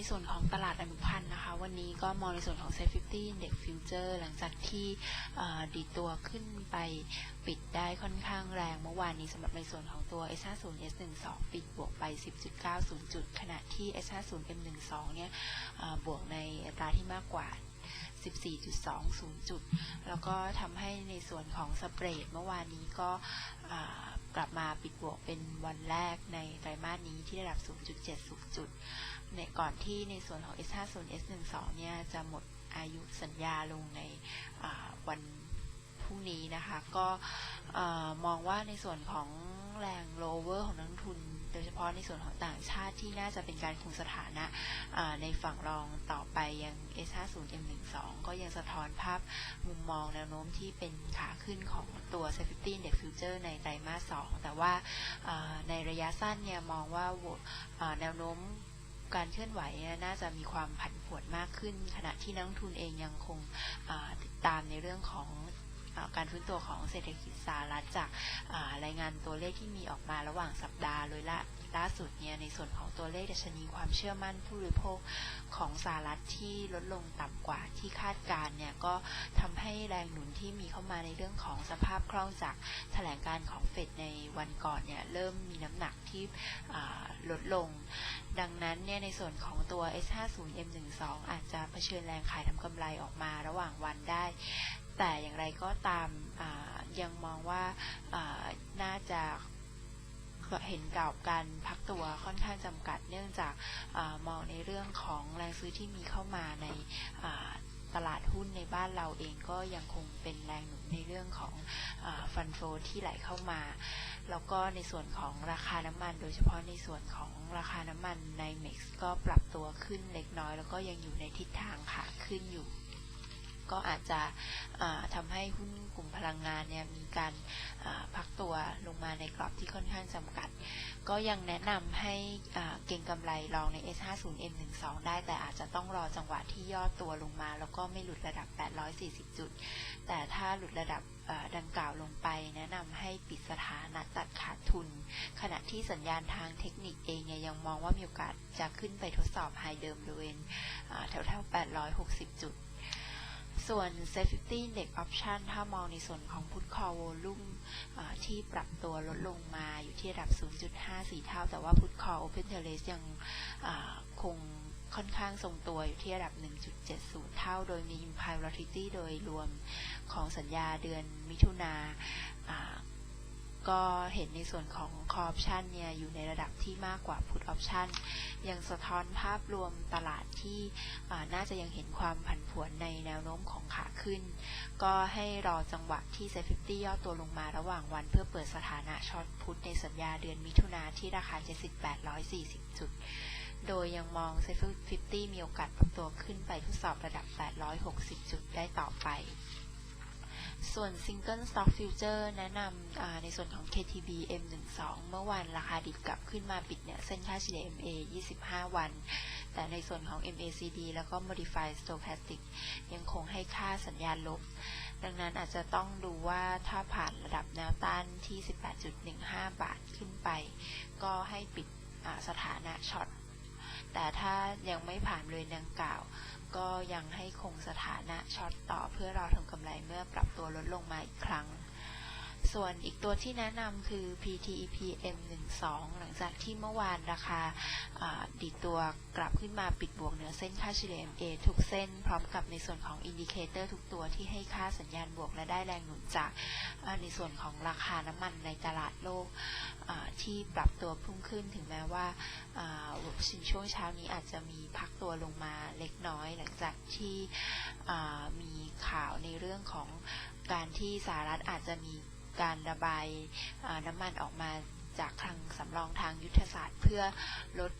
ในส่วนของตลาดอนุพันธ์นะคะ วันนี้ก็มองในส่วนของ Set 50 Index Future หลังจากที่ดีตัวขึ้นไปปิดได้ค่อนข้างแรง เมื่อวานนี้สำหรับในส่วนของตัว S50 S12 ปิดบวกไป 10.90 จุด ขณะที่ S50 M12 เนี่ยเอ่อบวกในอัตราที่มากกว่า14.20 จุด แล้วก็ทำให้ในส่วนของสเปรดเมื่อวานนี้ก็ กลับมาปิดบวกเป็นวันแรกในไตรมาสนี้ที่ระดับ 0.70 จุด ในก่อนที่ในส่วนของ S50 S12 เนี่ยจะหมดอายุสัญญาลงในวันพรุ่งนี้นะคะ ก็มองว่าในส่วนของแรงโลเวอร์ของนักทุน โดยเฉพาะในส่วนของต่างชาติที่น่าจะเป็นการคงสถานะในฝั่งรองต่อไปยัง S50 M12 ก็ยังสะท้อนภาพมุมมองแนวโน้มที่เป็นขาขึ้นของตัว Safety Index Future ในไตรมาส 2 แต่ว่าในระยะสั้นเนี่ยมองว่าแนวโน้มการเคลื่อนไหวน่าจะมีความผันผวนมากขึ้น ขณะที่นักทุนเองยังคงติดตามในเรื่องของ การฟื้นตัวของเศรษฐกิจสหรัฐจากรายงานตัวเลขที่มีออกมาระหว่างสัปดาห์โดยละล่าสุดเนี่ยในส่วนของตัวเลขดัชนีความเชื่อมั่นผู้บริโภคของสหรัฐที่ลดลงต่ำกว่าที่คาดการเนี่ยก็ทำให้แรงหนุนที่มีเข้ามาในเรื่องของสภาพคล่องจากแถลงการของเฟดในวันก่อนเนี่ยเริ่มมีน้ำหนักที่ลดลง ดังนั้นเนี่ยในส่วนของตัว S50 M12 อาจจะเผชิญแรงขายทำกำไรออกมาระหว่างวันได้ แต่อย่างไรก็ตามยังมองว่าน่าจะเห็นกับการพักตัวค่อนข้างจำกัด เนื่องจากอมองในเรื่องของแรงซื้อที่มีเข้ามาในตลาดหุ้นในบ้านเราเองก็ยังคงเป็นแรงหนุนในเรื่องของฟันโฟที่ไหลเข้ามา แล้วก็ในส่วนของราคาน้ำมัน โดยเฉพาะในส่วนของราคาน้ำมันในเม็กซ์ก็ปรับตัวขึ้นเล็กน้อย แล้วก็ยังอยู่ในทิศทางขาขึ้นอยู่ ก็อาจจะทำให้หุ้นกลุ่มพลังงานเนี่ยมีการพักตัวลงมาในกรอบที่ค่อนข้างจำกัด ก็ยังแนะนำให้เก่งกำไรลองใน S50 M12 ได้ แต่อาจจะต้องรอจังหวะที่ย่อตัวลงมา แล้วก็ไม่หลุดระดับ 840 จุด แต่ถ้าหลุดระดับดังกล่าวลงไปแนะนำให้ปิดสถานะตัดขาดทุน ขณะที่สัญญาณทางเทคนิคเองเนี่ยยังมองว่ามีโอกาสจะขึ้นไปทดสอบไฮเดิมบริเวณแถวๆ860 จุด ส่วน Safety Index Option ถ้ามองในส่วนของ Put Call Volume ที่ปรับตัวลดลงมาอยู่ที่ระดับ 0.54 เท่า แต่ว่า Put Call Open Interest ยังคงค่อนข้างทรงตัวอยู่ที่ระดับ 1.70 เท่า โดยมี Implied Volatility โดยรวมของสัญญาเดือนมิถุนา ก็เห็นในส่วนของ Call Option เนี่ยอยู่ในระดับที่มากกว่า Put Option ยังสะท้อนภาพรวมตลาดที่น่าจะยังเห็นความผันผวนในแนวโน้มของขาขึ้น ก็ให้รอจังหวะที่ Set 50ย่อตัวลงมาระหว่างวันเพื่อเปิดสถานะช็อตพุทในสัญญาเดือนมิถุนาที่ราคา 7840 จุดโดยยังมอง Set 50มีโอกาสปรับตัวขึ้นไปทดสอบระดับ 860 จุดได้ต่อไป ส่วน Single Stock Future แนะนำในส่วนของ KTB M12 เมื่อวานราคาดิบกลับขึ้นมาปิดเนี่ยเส้นค่าเฉลี่ย MA 25 วัน แต่ในส่วนของ MACD แล้วก็ Modified Stochastic ยังคงให้ค่าสัญญาณลบ ดังนั้นอาจจะต้องดูว่าถ้าผ่านระดับแนวต้านที่ 18.15 บาทขึ้นไป ก็ให้ปิดสถานะช็อตแต่ถ้ายังไม่ผ่านเลยดังกล่าว ก็ยังให้คงสถานะช็อตต่อเพื่อรอทำกำไรเมื่อปรับตัวลดลงมาอีกครั้ง ส่วนอีกตัวที่แนะนำคือ PTEP M12 หลังจากที่เมื่อวานราคาดีตัวกลับขึ้นมาปิดบวกเหนือเส้นค่าเฉลี่ย MA ทุกเส้นพร้อมกับในส่วนของอินดิเคเตอร์ทุกตัวที่ให้ค่าสัญญาณบวกและได้แรงหนุนจากในส่วนของราคาน้ำมันในตลาดโลกที่ปรับตัวพุ่งขึ้นถึงแม้ว่า ช่วงเช้านี้อาจจะมีพักตัวลงมาเล็กน้อยหลังจากที่มีข่าวในเรื่องของการที่สหรัฐอาจจะมีการระบายน้ำมันออกมาจากคลังสำรองทางยุทธศาสตร์เพื่อลด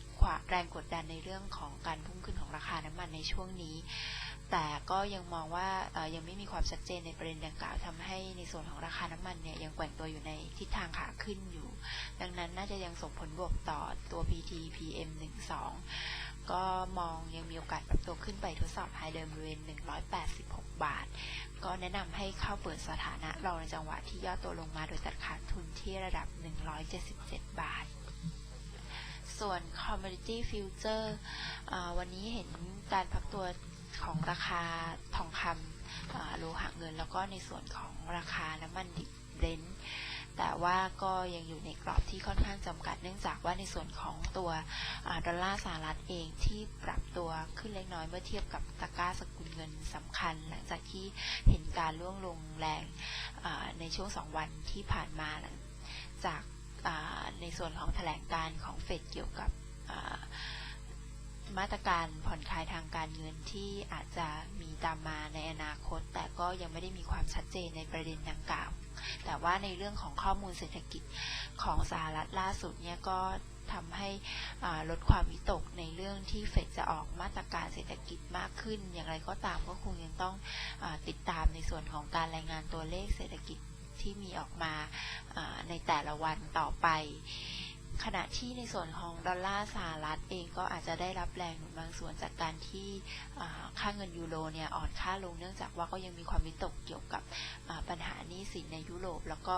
แรงกดดันในเรื่องของการพุ่งขึ้นของราคาน้ำมันในช่วงนี้ แต่ก็ยังมองว่ายังไม่มีความชัดเจนในประเด็นดังกล่าวทำให้ในส่วนของราคาน้ำมันเนี่ยยังแกว่งตัวอยู่ในทิศทางขาขึ้นอยู่ ดังนั้นน่าจะยังส่งผลบวกต่อตัว PT PM 12ก็มองยังมีโอกาสปรับตัวขึ้นไปทดสอบไฮเดิมบริเวณ186 บาท ก็แนะนำให้เข้าเปิดสถานะรอในจังหวะที่ย่อตัวลงมาโดยตัดขาดทุนที่ระดับ 177 บาท ส่วน commodity future วันนี้เห็นการพักตัว ของราคาทองคำโลหะเงิน แล้วก็ในส่วนของราคาน้ำมันดิบเบรนท์แต่ว่าก็ยังอยู่ในกรอบที่ค่อนข้างจำกัด เนื่องจากว่าในส่วนของตัวอดอลลาร์สหรัฐเองที่ปรับตัวขึ้นเล็กน้อยเมื่อเทียบกับตะกร้าสกุลเงินสำคัญ หลังจากที่เห็นการล่วงลงแรงในช่วงสองวันที่ผ่านมาหลังจากในส่วนของแถลงการของเฟดเกี่ยวกับ มาตรการผ่อนคลายทางการเงินที่อาจจะมีตามมาในอนาคต แต่ก็ยังไม่ได้มีความชัดเจนในประเด็นดังกล่าว แต่ว่าในเรื่องของข้อมูลเศรษฐกิจของสหรัฐล่าสุดเนี่ยก็ทำให้ลดความวิตกในเรื่องที่เฟดจะออกมาตรการเศรษฐกิจมากขึ้น อย่างไรก็ตามก็คงยังต้องอติดตามในส่วนของการรายงานตัวเลขเศรษฐกิจที่มีออกมาในแต่ละวันต่อไป ขณะที่ในส่วนของดอลลาร์สหรัฐเองก็อาจจะได้รับแรงหนุนบางส่วนจากการที่ค่าเงินยูโรเนี่ยอ่อนค่าลงเนื่องจากว่าก็ยังมีความวิตกเกี่ยวกับปัญหานี้สินในยุโรป แล้วก็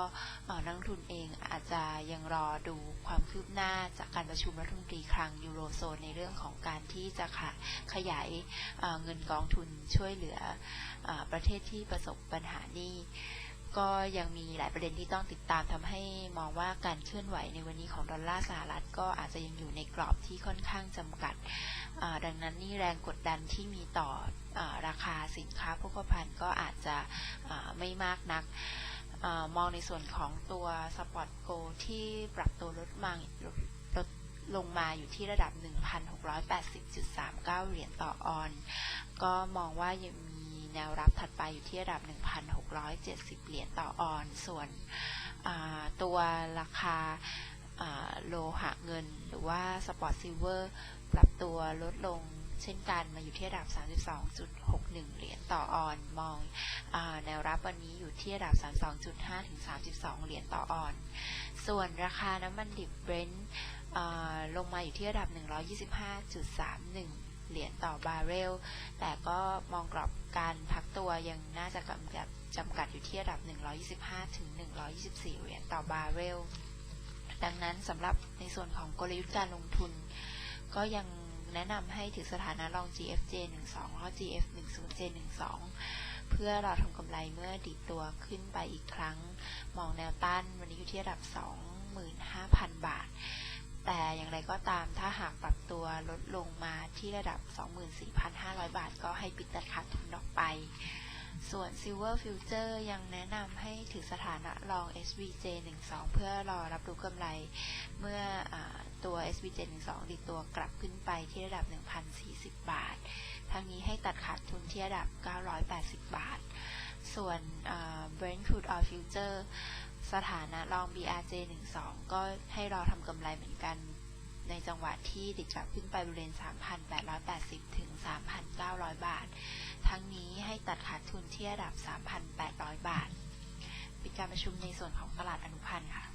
นักทุนเองอาจจะยังรอดูความคืบหน้าจากการประชุมรัฐมนตรีคลังยูโรโซนในเรื่องของการที่จะขยายเงินกองทุนช่วยเหลืออประเทศที่ประสบปัญหานี้ ก็ยังมีหลายประเด็นที่ต้องติดตามทำให้มองว่าการเคลื่อนไหวในวันนี้ของดอลลาร์สหรัฐ ก็อาจจะยังอยู่ในกรอบที่ค่อนข้างจำกัด ดังนั้นนี่แรงกดดันที่มีต่ออราคาสินค้าโภคภัณฑ์ก็อาจจะไม่มากนักอมองในส่วนของตัวสปอตโกที่ปรับตัวลดมาลดลงมาอยู่ที่ระดับ 1,680.39 เหรียญต่อออน ก็มองว่ายัง แนวรับถัดไปอยู่ที่ระดับ 1,670 เหรียญต่อออน ส่วนตัวราคาโลหะเงิน หรือว่าสปอร์ตซิลเวอร์ปรับตัวลดลงเช่นกันมาอยู่ที่ระดับ 32.61 เหรียญต่อออน มองอแนวรับวันนี้อยู่ที่ระดับ 32.5 ถึง 32 เหรียญต่อออน ส่วนราคาน้ำมันดิบเบรนท์ลงมาอยู่ที่ระดับ 125.31 เหรียญต่อบาร์เรล แต่ก็มองกรอบการพักตัวยังน่าจะกำกับจำกัดอยู่ที่ระดับ 125 ถึง 124 เหรียญต่อบาร์เรล ดังนั้นสำหรับในส่วนของกลยุทธ์การลงทุน ก็ยังแนะนำให้ถือสถานะลอง GFJ 12แล้ว GF 10J 12เพื่อราทำกำไรเมื่อดีดตัวขึ้นไปอีกครั้ง มองแนวต้านวันนี้อยู่ที่ระดับ 25,000 บาท แต่อย่างไรก็ตามถ้าหากปรับตัวลดลงมาที่ระดับ 24,500 บาทก็ให้ปิดตัดขาดทุนออกไป ส่วน Silver Future ยังแนะนำให้ถือสถานะลอง SVJ 12 เพื่อรอรับรู้กำไร เมื่ออตัว SVJ 12ดีตัวกลับขึ้นไปที่ระดับ 1,040 บาท ทั้งนี้ให้ตัดขาดทุนที่ระดับ 980 บาท ส่วน Brent Crude Oil Future สถานะรอง BRJ 12 ก็ให้รอทำกำไรเหมือนกัน ในจังหวะที่ติดกลับขึ้นไปบริเวณ 3,880 ถึง 3,900 บาท ทั้งนี้ให้ตัดขาดทุนที่ระดับ 3,800 บาทเป็นการประชุมในส่วนของตลาดอนุพันธ์ค่ะ